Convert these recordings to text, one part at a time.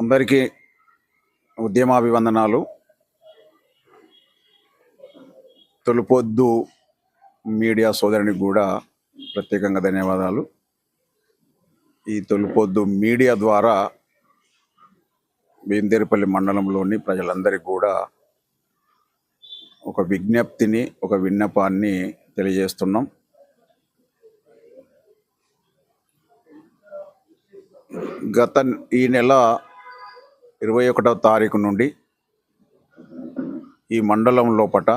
అందరికీ ఉద్యమాభివందనాలు. తొలిపొద్దు మీడియా సోదరునికి కూడా ప్రత్యేకంగా ధన్యవాదాలు. ఈ తొలిపొద్దు మీడియా ద్వారా బేందేరుపల్లి మండలంలోని ప్రజలందరికీ కూడా ఒక విజ్ఞప్తిని ఒక విన్నపాన్ని తెలియజేస్తున్నాం. గత ఈ నెల ఇరవై ఒకటవ తారీఖు నుండి ఈ మండలం లోపట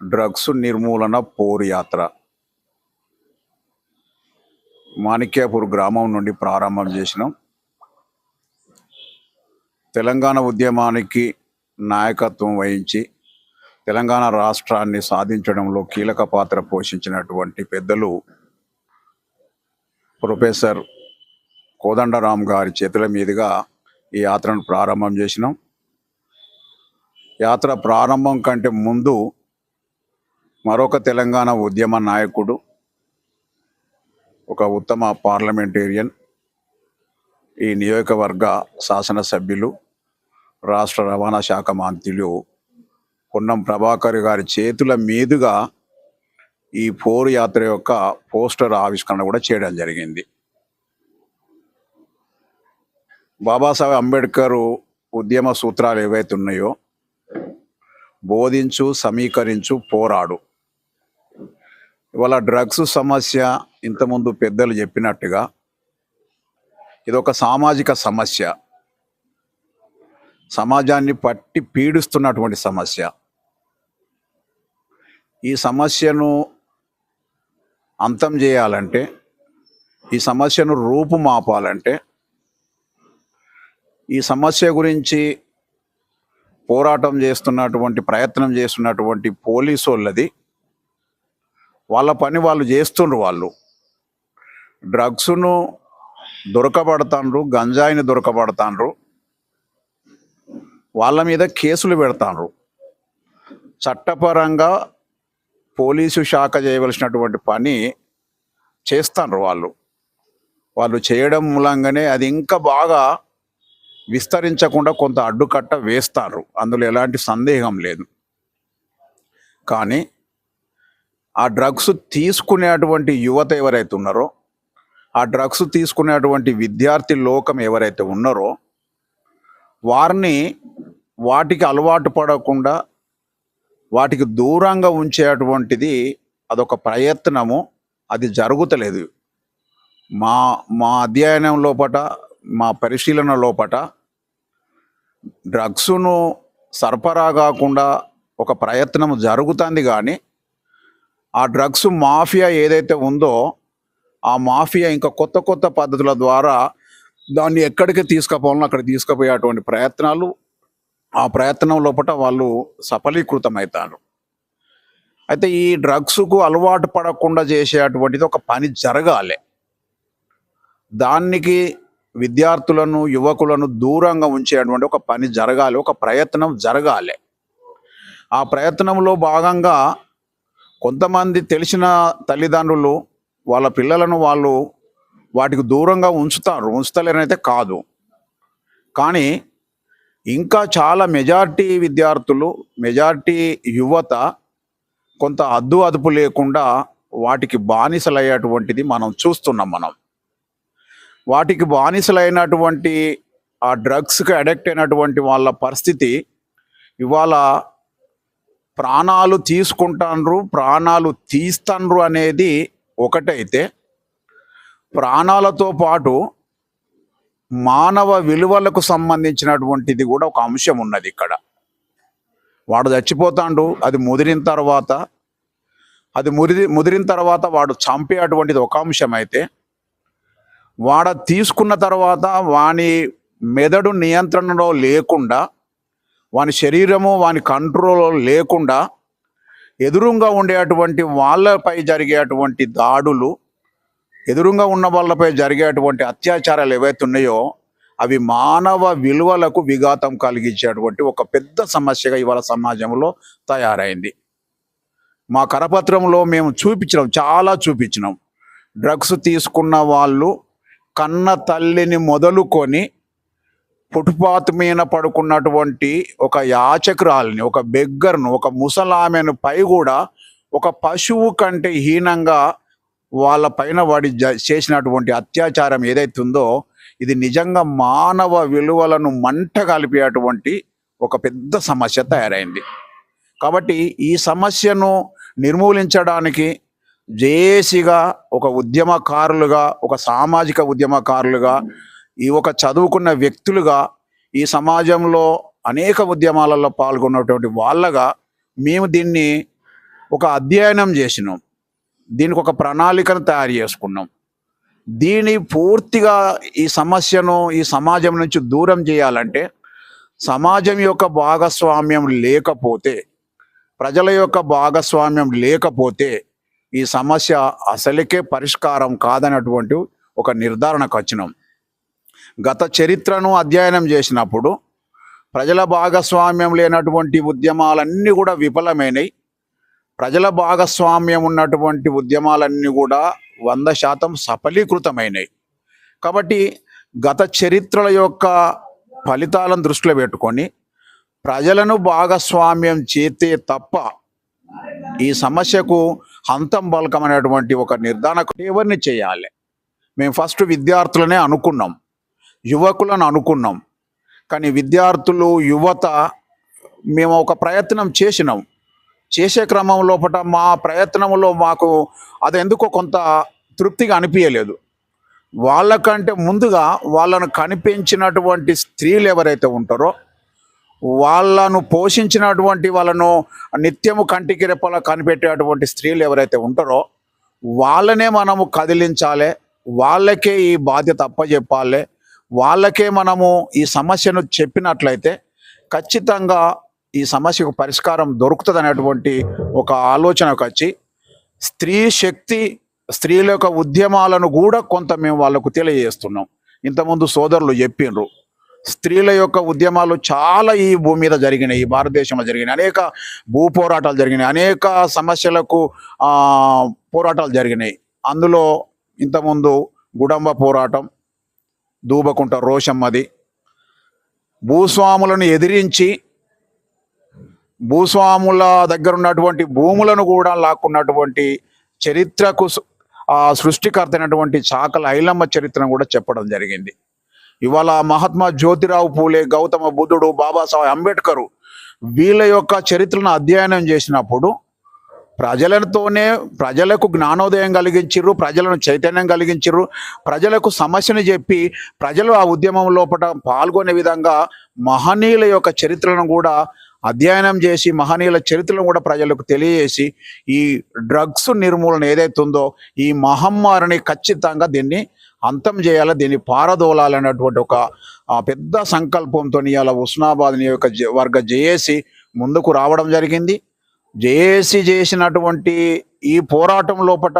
డ్రగ్స్ నిర్మూలన పోరుయాత్ర. మాణిక్యాపూర్ గ్రామం నుండి ప్రారంభం చేసినాం. తెలంగాణ ఉద్యమానికి నాయకత్వం వహించి తెలంగాణ రాష్ట్రాన్ని సాధించడంలో కీలక పాత్ర పోషించినటువంటి పెద్దలు ప్రొఫెసర్ కోదండరాం గారి చేతుల మీదుగా ఈ యాత్రను ప్రారంభం చేసినాం. యాత్ర ప్రారంభం కంటే ముందు మరొక తెలంగాణ ఉద్యమ నాయకుడు ఒక ఉత్తమ పార్లమెంటేరియన్ ఈ నియోజకవర్గ శాసనసభ్యులు రాష్ట్ర రవాణా శాఖ మంత్రులు పొన్నం ప్రభాకర్ గారి చేతుల మీదుగా ఈ పోరు యాత్ర యొక్క పోస్టర్ ఆవిష్కరణ కూడా చేయడం జరిగింది. బాబాసాహెబ్ అంబేద్కర్ ఉద్యమ సూత్రాలు ఏవైతే ఉన్నాయో బోధించు సమీకరించు పోరాడు. ఇవాళ డ్రగ్స్ సమస్య ఇంతకుముందు పెద్దలు చెప్పినట్టుగా ఇది ఒక సామాజిక సమస్య. సమాజాన్ని పట్టి పీడిస్తున్నటువంటి సమస్య. ఈ సమస్యను అంతం చేయాలంటే ఈ సమస్యను రూపుమాపాలంటే ఈ సమస్య గురించి పోరాటం చేస్తున్నటువంటి ప్రయత్నం చేస్తున్నటువంటి పోలీసు వాళ్ళది వాళ్ళ పని వాళ్ళు చేస్తుండ్రు వాళ్ళు. డ్రగ్స్ను దొరకబడతాండ్రు గంజాయిని దొరకబడతాండ్రు. వాళ్ళ మీద కేసులు పెడతాండ్రు. చట్టపరంగా పోలీసు శాఖ చేయవలసినటువంటి పని చేస్తాండ్రు వాళ్ళు. వాళ్ళు చేయడం మూలంగానే అది ఇంకా బాగా విస్తరించకుండా కొంత అడ్డుకట్ట వేస్తారు. అందులో ఎలాంటి సందేహం లేదు. కానీ ఆ డ్రగ్స్ తీసుకునేటువంటి యువత ఎవరైతే ఉన్నారో ఆ డ్రగ్స్ తీసుకునేటువంటి విద్యార్థి లోకం ఎవరైతే ఉన్నారో వారిని వాటికి అలవాటు పడకుండా వాటికి దూరంగా ఉంచేటువంటిది అదొక ప్రయత్నము. అది జరుగుతలేదు. మా మా అధ్యయనం లోపట మా పరిశీలన లోపట డ్రగ్స్ను సరఫరా కాకుండా ఒక ప్రయత్నం జరుగుతుంది కానీ ఆ డ్రగ్స్ మాఫియా ఏదైతే ఉందో ఆ మాఫియా ఇంకా కొత్త కొత్త పద్ధతుల ద్వారా దాన్ని ఎక్కడికి తీసుకుపోవాలనో అక్కడ తీసుకుపోయేటువంటి ప్రయత్నాలు ఆ ప్రయత్నం లోపల వాళ్ళు సఫలీకృతమవుతారు. అయితే ఈ డ్రగ్స్కు అలవాటు పడకుండా చేసేటువంటిది ఒక పని జరగాలి. దానికి విద్యార్థులను యువకులను దూరంగా ఉంచేటువంటి ఒక పని జరగాలి ఒక ప్రయత్నం జరగాలి. ఆ ప్రయత్నంలో భాగంగా కొంతమంది తెలిసిన తల్లిదండ్రులు వాళ్ళ పిల్లలను వాళ్ళు వాటికి దూరంగా ఉంచుతారు ఉంచుతలేరనైతే కాదు. కానీ ఇంకా చాలా మెజార్టీ విద్యార్థులు మెజార్టీ యువత కొంత అద్దు అదుపు లేకుండా వాటికి బానిసలయ్యేటువంటిది మనం చూస్తున్నాం మనం. వాటికి బానిసలైనటువంటి ఆ డ్రగ్స్కి అడిక్ట్ అయినటువంటి వాళ్ళ పరిస్థితి ఇవాళ ప్రాణాలు తీసుకుంటాండ్రు ప్రాణాలు తీస్తాండ్రు అనేది ఒకటైతే ప్రాణాలతో పాటు మానవ విలువలకు సంబంధించినటువంటిది కూడా ఒక అంశం ఉన్నది ఇక్కడ. వాడు చచ్చిపోతాండు అది ముదిరిన తర్వాత అది ముదిరి ముదిరిన తర్వాత వాడు చంపేటువంటిది ఒక అంశం అయితే వాడ తీసుకున్న తర్వాత వాని మెదడు నియంత్రణలో లేకుండా వాని శరీరము వాని కంట్రోల్లో లేకుండా ఎదురుగా ఉండేటువంటి వాళ్ళపై జరిగేటువంటి దాడులు ఎదురుగా ఉన్న వాళ్ళపై జరిగేటువంటి అత్యాచారాలు ఏవైతే ఉన్నాయో అవి మానవ విలువలకు విఘాతం కలిగించేటువంటి ఒక పెద్ద సమస్యగా ఇవాళ సమాజంలో తయారైంది. మా కరపత్రంలో మేము చూపించినాం చాలా చూపించినాం. డ్రగ్స్ తీసుకున్న వాళ్ళు కన్న తల్లిని మొదలుకొని ఫుట్పాత్ మీద పడుకున్నటువంటి ఒక యాచకురాలిని ఒక బెగ్గర్ను ఒక ముసలామెను పై కూడా ఒక పశువు కంటే హీనంగా వాళ్ళ పైన వాడి జ- చేసినటువంటి అత్యాచారం ఏదైతే ఉందో ఇది నిజంగా మానవ విలువలను మంట కలిపేటువంటి ఒక పెద్ద సమస్య తయారైంది. కాబట్టి ఈ సమస్యను నిర్మూలించడానికి జేఏసీగా ఒక ఉద్యమకారులుగా ఒక సామాజిక ఉద్యమకారులుగా ఈ ఒక చదువుకున్న వ్యక్తులుగా ఈ సమాజంలో అనేక ఉద్యమాలలో పాల్గొన్నటువంటి వాళ్ళగా మేము దీన్ని ఒక అధ్యయనం చేసినాం. దీనికి ఒక ప్రణాళికను తయారు చేసుకున్నాం. దీని పూర్తిగా ఈ సమస్యను ఈ సమాజం నుంచి దూరం చేయాలంటే సమాజం యొక్క భాగస్వామ్యం లేకపోతే ప్రజల యొక్క భాగస్వామ్యం లేకపోతే ఈ సమస్య అసలుకే పరిష్కారం కాదన్నటువంటి ఒక నిర్ధారణకు వచ్చినాం. గత చరిత్రను అధ్యయనం చేసినప్పుడు ప్రజల భాగస్వామ్యం లేనటువంటి ఉద్యమాలన్నీ కూడా విఫలమైనవి ప్రజల భాగస్వామ్యం ఉన్నటువంటి ఉద్యమాలన్నీ కూడా వంద శాతం సఫలీకృతమైనవి కాబట్టి గత చరిత్రల యొక్క ఫలితాలను దృష్టిలో పెట్టుకొని ప్రజలను భాగస్వామ్యం చేస్తే తప్ప ఈ సమస్యకు హంతం బలకమైనటువంటి ఒక నిర్ధారణ ఎవరిని చేయాలి? మేము ఫస్ట్ విద్యార్థులనే అనుకున్నాం. యువకులను అనుకున్నాం. కానీ విద్యార్థులు యువత మేము ఒక ప్రయత్నం చేసినాం. చేసే క్రమం లోపల మా ప్రయత్నంలో మాకు అది ఎందుకో కొంత తృప్తిగా అనిపించలేదు వాళ్ళకంటే ముందుగా వాళ్ళను కనిపించినటువంటి స్త్రీలు ఎవరైతే ఉంటారో వాళ్ళను పోషించినటువంటి వాళ్ళను నిత్యము కంటికి రెప్పలా కనిపెట్టేటువంటి స్త్రీలు ఎవరైతే ఉంటారో వాళ్ళనే మనము కదిలించాలి. వాళ్ళకే ఈ బాధ్యత అప్పచెప్పాలి వాళ్ళకే మనము ఈ సమస్యను చెప్పినట్లయితే ఖచ్చితంగా ఈ సమస్యకు పరిష్కారం దొరుకుతుంది అనేటువంటి ఒక ఆలోచనకు వచ్చి స్త్రీ శక్తి స్త్రీల యొక్క ఉద్యమాలను కూడా కొంత మేము వాళ్ళకు తెలియజేస్తున్నాం. ఇంతకుముందు సోదరులు చెప్పిండ్రు స్త్రీల యొక్క ఉద్యమాలు చాలా ఈ భూమి మీద జరిగినాయి ఈ భారతదేశంలో జరిగినాయి. అనేక భూ పోరాటాలు జరిగినాయి అనేక సమస్యలకు పోరాటాలు జరిగినాయి. అందులో ఇంతకుముందు గుడంబ పోరాటం దూబకుంట రోషమ్మది భూస్వాములను ఎదిరించి భూస్వాముల దగ్గర ఉన్నటువంటి భూములను కూడా లాక్కున్నటువంటి చరిత్రకు సృష్టికర్తైనటువంటి సృష్టికర్త అయినటువంటి చాకల ఐలమ్మ చరిత్రను కూడా చెప్పడం జరిగింది. ఇవాళ మహాత్మా జ్యోతిరావు పూలే గౌతమ బుద్ధుడు బాబాసాహెబ్ అంబేద్కరు వీళ్ళ యొక్క చరిత్రను అధ్యయనం చేసినప్పుడు ప్రజలతోనే ప్రజలకు జ్ఞానోదయం కలిగించరు ప్రజలను చైతన్యం కలిగించరు ప్రజలకు సమస్యను చెప్పి ప్రజలు ఆ ఉద్యమం లోపల పాల్గొనే విధంగా మహనీయుల యొక్క చరిత్రను కూడా అధ్యయనం చేసి మహనీయుల చరిత్రను కూడా ప్రజలకు తెలియజేసి ఈ డ్రగ్స్ నిర్మూలన ఏదైతుందో ఉందో ఈ మహమ్మారిని ఖచ్చితంగా దీన్ని అంతం చేయాలా. దీన్ని పారదోలాలనేటువంటి ఒక పెద్ద సంకల్పంతో ఇవాళ ఉస్నాబాద్ నియోజక జ- వర్గ జేఏసి ముందుకు రావడం జరిగింది. జేఏసీ చేసినటువంటి ఈ పోరాటం లోపట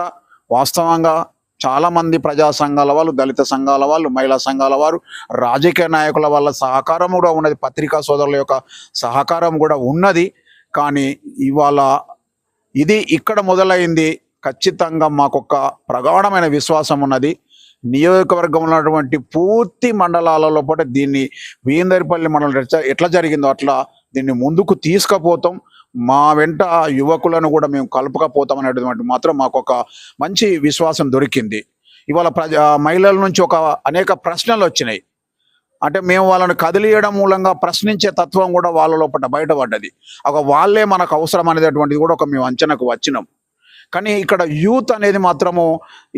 వాస్తవంగా చాలామంది ప్రజా సంఘాల వాళ్ళు దళిత సంఘాల వాళ్ళు మహిళా సంఘాల వారు రాజకీయ నాయకుల వాళ్ళ సహకారం కూడా ఉన్నది. పత్రికా సోదరుల యొక్క సహకారం కూడా ఉన్నది. కానీ ఇవాళ ఇది ఇక్కడ మొదలైంది. ఖచ్చితంగా మాకొక ప్రగాఢమైన విశ్వాసం ఉన్నది. నియోజకవర్గంలో ఉన్నటువంటి పూర్తి మండలాలలో పాటు దీన్ని వీందరిపల్లి మండలం ఎట్లా- ఎట్లా జరిగిందో అట్లా దీన్ని ముందుకు తీసుకుపోతాం. మా వెంట యువకులను కూడా మేము కలుపుకపోతాం అనేటువంటి మాత్రం మాకు ఒక మంచి విశ్వాసం దొరికింది. ఇవాళ ప్రజ మహిళల నుంచి ఒక అనేక ప్రశ్నలు వచ్చినాయి. అంటే మేము వాళ్ళని కదిలియడం మూలంగా ప్రశ్నించే తత్వం కూడా వాళ్ళ లోపల బయటపడ్డది. ఒక వాళ్ళే మనకు అవసరం అనేటటువంటిది కూడా ఒక మేము అంచనాకు వచ్చినాం. కానీ ఇక్కడ యూత్ అనేది మాత్రము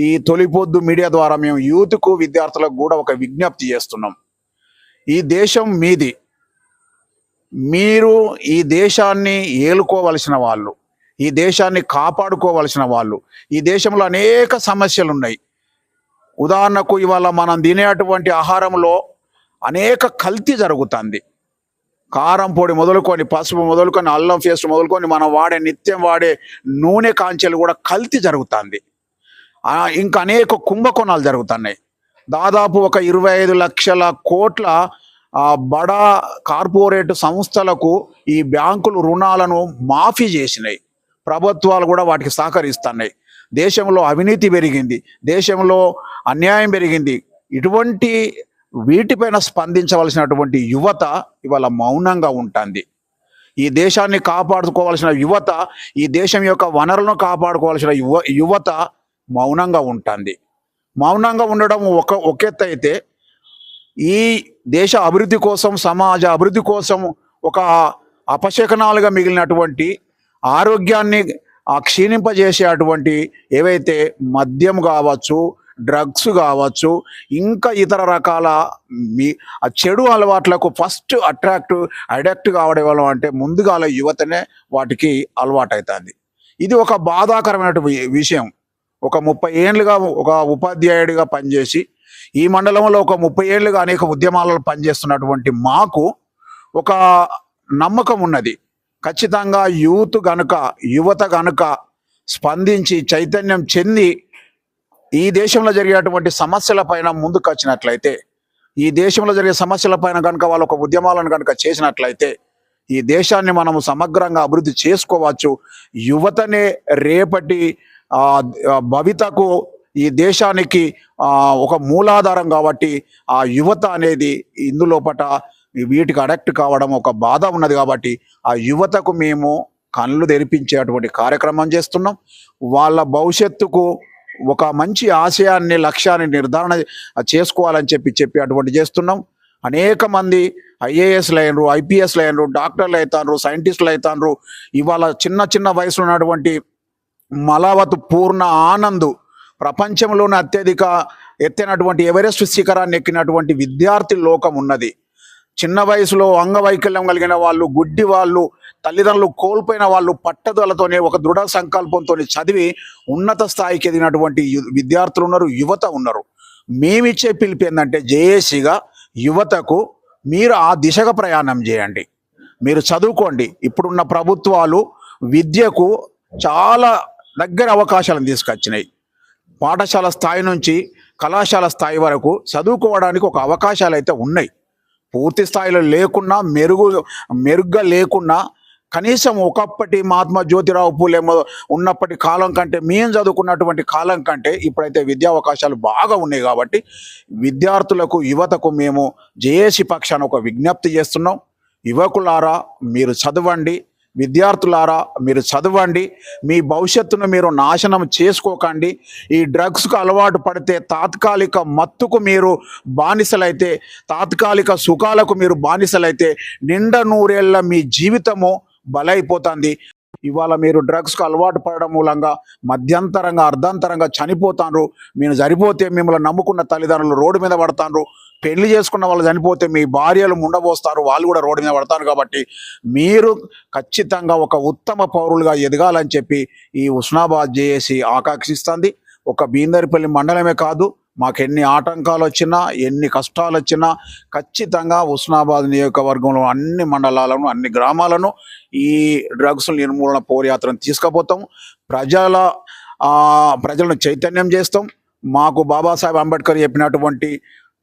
ఈ తొలిపొద్దు మీడియా ద్వారా మేము యూత్కు విద్యార్థులకు కూడా ఒక విజ్ఞప్తి చేస్తున్నాం. ఈ దేశం మీది. మీరు ఈ దేశాన్ని ఏలుకోవలసిన వాళ్ళు ఈ దేశాన్ని కాపాడుకోవలసిన వాళ్ళు ఈ దేశంలో అనేక సమస్యలు ఉన్నాయి. ఉదాహరణకు ఇవాళ మనం తినేటువంటి ఆహారంలో అనేక కల్తీ జరుగుతుంది. కారం పొడి మొదలుకొని పసుపు మొదలుకొని అల్లం పేస్ట్ మొదలుకొని మనం వాడే నిత్యం వాడే నూనె కాంచెలు కూడా కల్తీ జరుగుతుంది. ఇంకా అనేక కుంభకోణాలు జరుగుతున్నాయి. దాదాపు ఒక ఇరవై ఐదు లక్షల కోట్ల బడా కార్పొరేట్ సంస్థలకు ఈ బ్యాంకులు రుణాలను మాఫీ చేసినాయి. ప్రభుత్వాలు కూడా వాటికి సహకరిస్తున్నాయి. దేశంలో అవినీతి పెరిగింది. దేశంలో అన్యాయం పెరిగింది. ఇటువంటి వీటిపైన స్పందించవలసినటువంటి యువత ఇవాళ మౌనంగా ఉంటుంది. ఈ దేశాన్ని కాపాడుకోవాల్సిన యువత ఈ దేశం యొక్క వనరులను కాపాడుకోవాల్సిన యువ యువత మౌనంగా ఉంటుంది. మౌనంగా ఉండడం ఒక ఒక ఎత్తు అయితే ఈ దేశ అభివృద్ధి కోసం సమాజ అభివృద్ధి కోసం ఒక అపశకనాలుగా మిగిలినటువంటి ఆరోగ్యాన్ని ఆ క్షీణింపజేసేటువంటి ఏవైతే మద్యం కావచ్చు డ్రగ్స్ కావచ్చు ఇంకా ఇతర రకాల మీ ఆ చెడు అలవాట్లకు ఫస్ట్ అట్రాక్ట్ అడాక్ట్ కావడం వల్ల అంటే ముందుగాల యువతనే వాటికి అలవాటు ఇది ఒక బాధాకరమైన విషయం. ఒక ముప్పై ఏళ్ళుగా ఒక ఉపాధ్యాయుడిగా పనిచేసి ఈ మండలంలో ఒక ముప్పై ఏళ్ళుగా అనేక ఉద్యమాలలో పనిచేస్తున్నటువంటి మాకు ఒక నమ్మకం ఉన్నది. ఖచ్చితంగా యూత్ గనుక యువత గనుక స్పందించి చైతన్యం చెంది ఈ దేశంలో జరిగేటువంటి సమస్యల పైన ముందుకు వచ్చినట్లయితే ఈ దేశంలో జరిగే సమస్యల పైన కనుక వాళ్ళు ఒక ఉద్యమాలను కనుక చేసినట్లయితే ఈ దేశాన్ని మనము సమగ్రంగా అభివృద్ధి చేసుకోవచ్చు. యువతనే రేపటి భవితకు ఈ దేశానికి ఒక మూలాధారం కాబట్టి ఆ యువత అనేది ఇందులోపట వీటికి అడక్ట్ కావడం ఒక బాధ ఉన్నది కాబట్టి ఆ యువతకు మేము కళ్ళు తెరిపించేటువంటి కార్యక్రమం చేస్తున్నాం. వాళ్ళ భవిష్యత్తుకు ఒక మంచి ఆశయాన్ని లక్ష్యాన్ని నిర్ధారణ చేసుకోవాలని చెప్పి చెప్పి అటువంటి చేస్తున్నాం. అనేక మంది ఐఏఎస్లు అయినరు ఐపీఎస్లు అయినరు డాక్టర్లు అవుతారు సైంటిస్టులు అవుతారు ఇవాళ చిన్న చిన్న వయసులో ఉన్నటువంటి మలావత్ పూర్ణ ఆనంద్ ప్రపంచంలోనే అత్యధిక ఎత్తైనటువంటి ఎవరెస్ట్ శిఖరాన్ని ఎక్కినటువంటి విద్యార్థి లోకం ఉన్నది. చిన్న వయసులో అంగవైకల్యం కలిగిన వాళ్ళు గుడ్డి వాళ్ళు తల్లిదండ్రులు కోల్పోయిన వాళ్ళు పట్టుదలతోనే ఒక దృఢ సంకల్పంతో చదివి ఉన్నత స్థాయికి ఎదిగినటువంటి విద్యార్థులు ఉన్నారు యువత ఉన్నారు. మేమిచ్చే పిలుపు ఏంటంటే జేఏసీగా యువతకు మీరు ఆ దిశగా ప్రయాణం చేయండి. మీరు చదువుకోండి. ఇప్పుడున్న ప్రభుత్వాలు విద్యకు చాలా దగ్గర అవకాశాలను తీసుకొచ్చినాయి. పాఠశాల స్థాయి నుంచి కళాశాల స్థాయి వరకు చదువుకోవడానికి ఒక అవకాశాలు అయితే ఉన్నాయి. పూర్తి స్థాయిలో లేకున్నా మెరుగు మెరుగ్గా లేకున్నా కనీసం ఒకప్పటి మహాత్మా జ్యోతిరావు పూలేమో ఉన్నప్పటి కాలం కంటే మేము చదువుకున్నటువంటి కాలం కంటే ఇప్పుడైతే విద్యా అవకాశాలు బాగా ఉన్నాయి కాబట్టి విద్యార్థులకు యువతకు మేము జేఏసీ పక్షాన ఒక విజ్ఞప్తి చేస్తున్నాం. యువకులారా మీరు చదవండి విద్యార్థులారా మీరు చదవండి. మీ భవిష్యత్తును మీరు నాశనం చేసుకోకండి. ఈ డ్రగ్స్కు అలవాటు పడితే తాత్కాలిక మత్తుకు మీరు బానిసలైతే తాత్కాలిక సుఖాలకు మీరు బానిసలైతే నిండా నూరేళ్ళ మీ జీవితము బలైపోతుంది. ఇవాళ మీరు డ్రగ్స్కు అలవాటు పడడం మూలంగా మధ్యంతరంగా అర్ధాంతరంగా చనిపోతాండ్రు మీరు చనిపోతే మిమ్మల్ని నమ్ముకున్న తల్లిదండ్రులు రోడ్డు మీద పడతాండ్రు పెళ్ళి చేసుకున్న వాళ్ళు చనిపోతే మీ భార్యలు ముండబోస్తారు. వాళ్ళు కూడా రోడ్డు మీద పడతారు కాబట్టి మీరు ఖచ్చితంగా ఒక ఉత్తమ పౌరులుగా ఎదగాలని చెప్పి ఈ ఉస్నాబాద్ జేఏసీ ఆకాంక్షిస్తుంది. ఒక బీందరిపల్లి మండలమే కాదు మాకు ఎన్ని ఆటంకాలు వచ్చినా ఎన్ని కష్టాలు వచ్చినా ఖచ్చితంగా ఉస్నాబాద్ నియోజకవర్గంలో అన్ని మండలాలను అన్ని గ్రామాలను ఈ డ్రగ్స్ నిర్మూలన పోరాత్రను తీసుకుపోతాం. ప్రజల ప్రజలను చైతన్యం చేస్తాం. మాకు బాబాసాహెబ్ అంబేద్కర్ చెప్పినటువంటి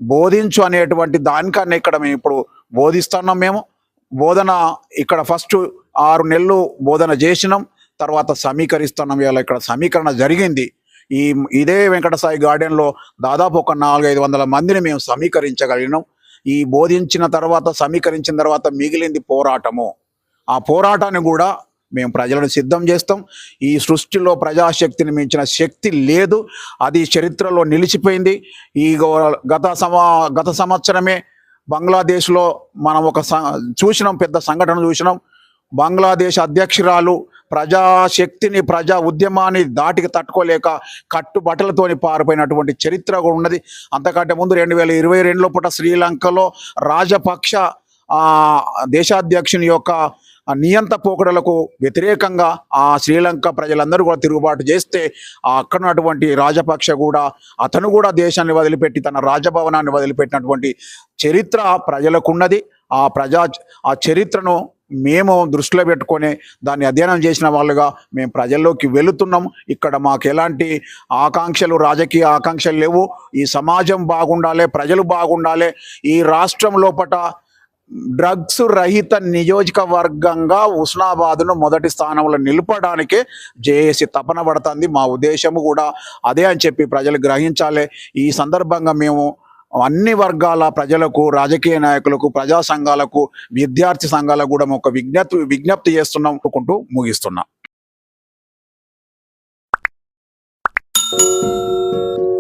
బోధించు అనేటువంటి దానికన్నా ఇక్కడ మేము ఇప్పుడు బోధిస్తున్నాం మేము. బోధన ఇక్కడ ఫస్ట్ ఆరు నెలలు బోధన చేసినాం. తర్వాత సమీకరిస్తున్నాం. ఇవాళ ఇక్కడ సమీకరణ జరిగింది. ఈ ఇదే వెంకటసాయి గార్డెన్లో దాదాపు ఒక నాలుగైదు వందల మందిని మేము సమీకరించగలిగినాం. ఈ బోధించిన తర్వాత సమీకరించిన తర్వాత మిగిలింది పోరాటము. ఆ పోరాటాన్ని కూడా మేము ప్రజలను సిద్ధం చేస్తాం. ఈ సృష్టిలో ప్రజాశక్తిని మించిన శక్తి లేదు. అది చరిత్రలో నిలిచిపోయింది. ఈ గో- గత సమా గత సంవత్సరమే బంగ్లాదేశ్లో మనం ఒక స- చూసినాం పెద్ద సంఘటన చూసినాం. బంగ్లాదేశ్ అధ్యక్షురాలు ప్రజాశక్తిని ప్రజా ఉద్యమాన్ని దాటికి తట్టుకోలేక కట్టుబట్టలతోని పారిపోయినటువంటి చరిత్ర కూడా ఉన్నది. అంతకంటే ముందు రెండు వేల ఇరవై రెండులో పూట శ్రీలంకలో రాజపక్ష దేశాధ్యక్షుని యొక్క నియంత పోకడలకు వ్యతిరేకంగా ఆ శ్రీలంక ప్రజలందరూ కూడా తిరుగుబాటు చేస్తే అక్కడ ఉన్నటువంటి రాజపక్ష కూడా అతను కూడా దేశాన్ని వదిలిపెట్టి తన రాజభవనాన్ని వదిలిపెట్టినటువంటి చరిత్ర ప్రజలకున్నది. ఆ ప్రజా ఆ చరిత్రను మేము దృష్టిలో పెట్టుకొని దాన్ని అధ్యయనం చేసిన వాళ్ళుగా మేము ప్రజల్లోకి వెళుతున్నాం ఇక్కడ మాకు ఎలాంటి ఆకాంక్షలు రాజకీయ ఆకాంక్షలు లేవు. ఈ సమాజం బాగుండాలి ప్రజలు బాగుండాలి. ఈ రాష్ట్రం లోపట డ్రగ్స్ రహిత నియోజకవర్గంగా ఉస్నాబాద్ను మొదటి స్థానంలో నిలపడానికే జేఏసీ తపన పడుతుంది. మా ఉద్దేశము కూడా అదే అని చెప్పి ప్రజలు గ్రహించాలి. ఈ సందర్భంగా మేము అన్ని వర్గాల ప్రజలకు రాజకీయ నాయకులకు ప్రజా సంఘాలకు విద్యార్థి సంఘాలకు కూడా ఒక విజ్ఞప్తి విజ్ఞప్తి చేస్తున్నాం అనుకుంటూ ముగిస్తున్నా.